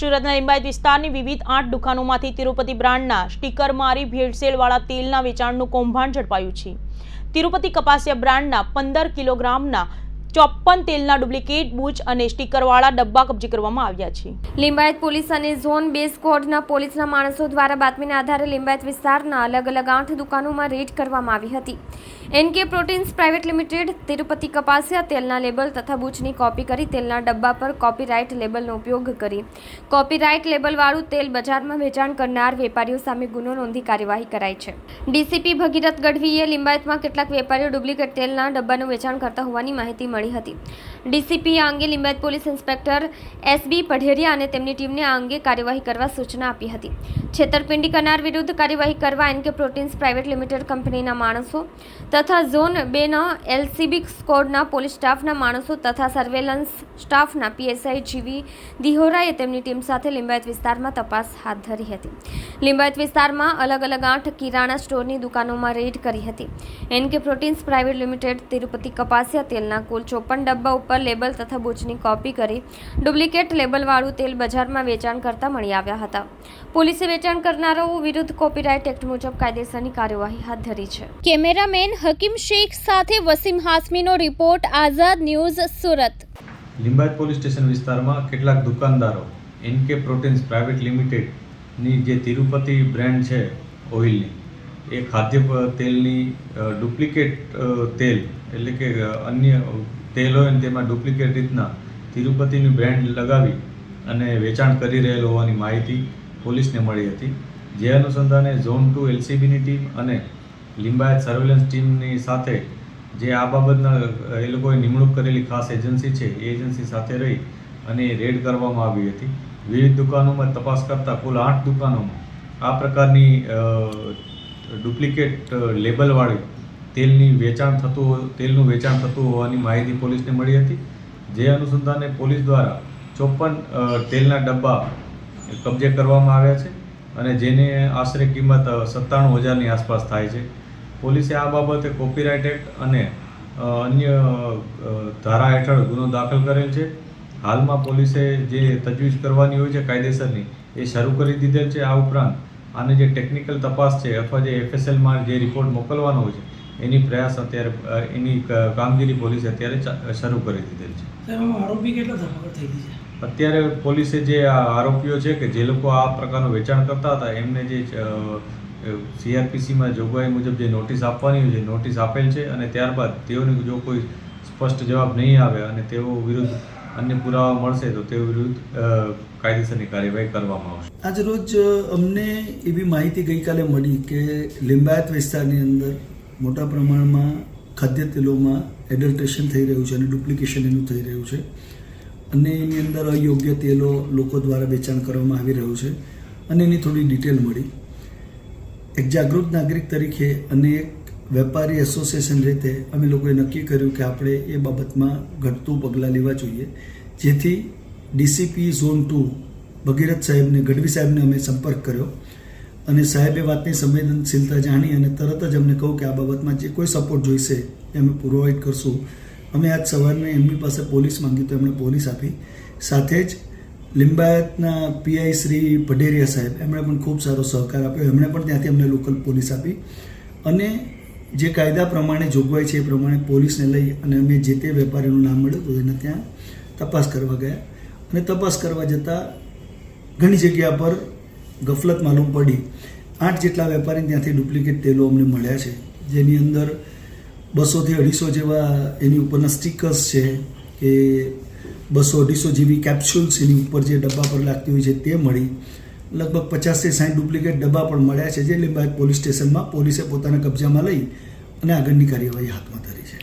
સુરતના લિંબાયત વિસ્તારની વિવિધ આઠ દુકાનોમાંથી તિરુપતિ બ્રાન્ડના સ્ટીકર મારી, ભેળસેળવાળા તેલના વેચાણનું કૌભાંડ ઝડપાયું છે. તિરુપતિ કપાસિયા બ્રાન્ડના પંદર કિલોગ્રામના ચોપ્પન તેલના ડુપ્લિકેટ બૂચ અને સ્ટીકરવાળા ડબ્બા કબજે કરવામાં આવ્યા છે. લિંબાયત પોલીસ અને ઝોન બે સ્કોડના પોલીસના માણસો દ્વારા બાતમીના આધારે લિંબાયત વિસ્તારના અલગ અલગ આઠ દુકાનોમાં રેડ કરવામાં આવી હતી. NK proteins private limited, Tirupati કપાસિયા તેલના લેબલ તથા બૂચની કોપી કરી તેલના ડબ્બા પર કોપીરાઇટ લેબલનો ઉપયોગ કરી. કોપીરાઇટ લેબલવાળું તેલ બજારમાં વેચાણ કરનાર વેપારીઓ સામે ગુનો નોંધી કાર્યવાહી કરાઈ છે. ડીસીપી ભગીરથ ગઢવીએ લિંબાયતમાં કેટલાક વેપારીઓ ડુપ્લિકેટ તેલના ડબ્બાનું વેચાણ કરતા હોવાની માહિતી મળી હતી. ડીસીપી આ અંગે Limbayat police inspector SB Padheriya અને તેમની ટીમને આ અંગે કાર્યવાહી કરવા સૂચના આપી હતી. છેતરપિંડી કરનાર વિરુદ્ધ કાર્યવાહી કરવા એનકે પ્રોટીન્સ પ્રાઇવેટ લિમિટેડ કંપનીના માણસો તથા ઝોન બેના એલસીબી સ્કોડના પોલીસ સ્ટાફના માણસો તથા સર્વેલન્સ સ્ટાફના પીએસઆઈ જીવી દિહોરાએ તેમની ટીમ સાથે લિંબાયત વિસ્તારમાં તપાસ હાથ ધરી હતી. લિંબાયત વિસ્તારમાં અલગ અલગ આઠ કિરાણા સ્ટોરની દુકાનોમાં રેડ કરી હતી. NK proteins private limited Tirupati કપાસિયા તેલના કુલ ચોપન ડબ્બા ઉપર લેબલ તથા બૂચની કોપી કરી ડુપ્લિકેટ લેબલવાળું તેલ બજારમાં વેચાણ કરતા મળી આવ્યા હતા. પોલીસે વેચાણ કરનારાઓ વિરુદ્ધ કોપીરાઇટ એક્ટ મુજબ કાયદેસરની કાર્યવાહી હાથ ધરી છે. કેમેરામેન હકીમ શેખ સાથે Wasim હાસમીનો report Azad news Surat. Limbayat police station વિસ્તારમાં કેટલાક દુકાનદારો એનકે પ્રોટીન્સ પ્રાઇવેટ લિમિટેડની જે તિરુપતિ બ્રાન્ડ છે ઓઇલની એ ખાદ્ય તેલની ડુપ્લિકેટ તેલ, એટલે કે અન્ય તેલ હોય ને તેમાં ડુપ્લિકેટ રીતના તિરુપતિની બ્રાન્ડ લગાવી અને વેચાણ કરી રહેલ હોવાની માહિતી પોલીસને મળી હતી. જે અનુસંધાને ઝોન ટુ એલસીબીની ટીમ અને લિંબાયત સર્વેલન્સ ટીમની સાથે જે આ બાબતના એ લોકોએ નિમણૂક કરેલી ખાસ એજન્સી છે, એ એજન્સી સાથે રહી અને રેડ કરવામાં આવી હતી. વિવિધ દુકાનોમાં તપાસ કરતાં કુલ આઠ દુકાનોમાં આ પ્રકારની ડુપ્લિકેટ લેબલવાળી તેલની વેચાણ થતું તેલનું વેચાણ થતું હોવાની માહિતી પોલીસને મળી હતી. જે અનુસંધાને પોલીસ દ્વારા ચોપન તેલના ડબ્બા કબજે કરવામાં આવ્યા છે અને જેને આશરે કિંમત સત્તાણું હજારની આસપાસ થાય છે. પોલીસે આ બાબતે કોપીરાઇટ એક્ટ અને અન્ય ધારા હેઠળ ગુનો દાખલ કરેલ છે. હાલમાં પોલીસે જે તજવીજ કરવાની હોય છે કાયદેસરની, એ શરૂ કરી દીધેલ છે. આ ઉપરાંત આની જે ટેકનિકલ તપાસ છે અથવા જે એફએસએલમાં જે રિપોર્ટ મોકલવાનો હોય છે એની પ્રયાસ અત્યારે એની કામગીરી પોલીસે અત્યારે શરૂ કરી દીધેલ છે. આરોપી કેટલા ધરપકડ થઈ ગઈ છે? અત્યારે પોલીસે જે આ આરોપીઓ છે કે જે લોકો આ પ્રકારનું વેચાણ કરતા હતા એમને જે સીઆરપીસીમાં જોગવાઈ મુજબ જે નોટિસ આપવાની હોય છે નોટિસ આપેલ છે અને ત્યારબાદ તેઓને જો કોઈ સ્પષ્ટ જવાબ નહીં આવે અને તેઓ વિરુદ્ધ અન્ય પુરાવા મળશે તો તે વિરુદ્ધ કાયદેસરની કાર્યવાહી કરવામાં આવશે. આજ રોજ અમને એવી માહિતી ગઈકાલે મળી કે લિંબાયત વિસ્તારની અંદર મોટા પ્રમાણમાં ખાદ્ય તેલોમાં એડલ્ટ્રેશન થઈ રહ્યું છે અને ડુપ્લિકેશન એનું થઈ રહ્યું છે. અને એની અંદર અયોગ્ય તેલો લોકો દ્વારા વેચાણ કરવામાં આવી રહ્યું છે. અને એની થોડી ડિટેલ મળી. એક જાગૃત નાગરિક તરીકે અને એક વેપારી એસોસિએશન રીતે અમે લોકોએ નક્કી કર્યું કે આપણે એ બાબતમાં ઘટતું પગલાં લેવા જોઈએ. જેથી ડીસીપી ઝોન ટુ ભગીરથ સાહેબને, ગઢવી સાહેબને અમે સંપર્ક કર્યો. અને સાહેબે વાતની સંવેદનશીલતા જાણી અને તરત જ અમને કહું કે આ બાબતમાં જે કોઈ સપોર્ટ જોઈશે એ અમે પ્રોવાઈડ કરશું. અમે આજ સવારને એમની પાસે પોલીસ માંગી તો એમણે પોલીસ આપી. સાથે જ લિંબાયતના પીઆઈ શ્રી પઢેરિયા સાહેબ, એમણે પણ ખૂબ સારો સહકાર આપ્યો. એમણે પણ ત્યાંથી અમને લોકલ પોલીસ આપી. અને જે કાયદા પ્રમાણે જોગવાઈ છે એ પ્રમાણે પોલીસને લઈ અને અમે જે તે વેપારીનું નામ મળ્યું હતું એને ત્યાં તપાસ કરવા ગયા. અને તપાસ કરવા જતાં ઘણી જગ્યા પર ગફલત માલુમ પડી. આઠ જેટલા વેપારીને ત્યાંથી ડુપ્લિકેટ તેલો અમને મળ્યા છે. જેની અંદર બસોથી અઢીસો જેવા એની ઉપરના સ્ટીકર્સ છે કે બસો અઢીસો જેવી કેપ્સ્યુલ્સ એની ઉપર જે ડબ્બા પર લાગતી હોય છે તે મળી. લગભગ પચાસથી સાઠ ડુપ્લિકેટ ડબ્બા પણ મળ્યા છે, જે લીંબાયત પોલીસ સ્ટેશનમાં પોલીસે પોતાના કબજામાં લઈ અને આગળની કાર્યવાહી હાથમાં ધરી છે.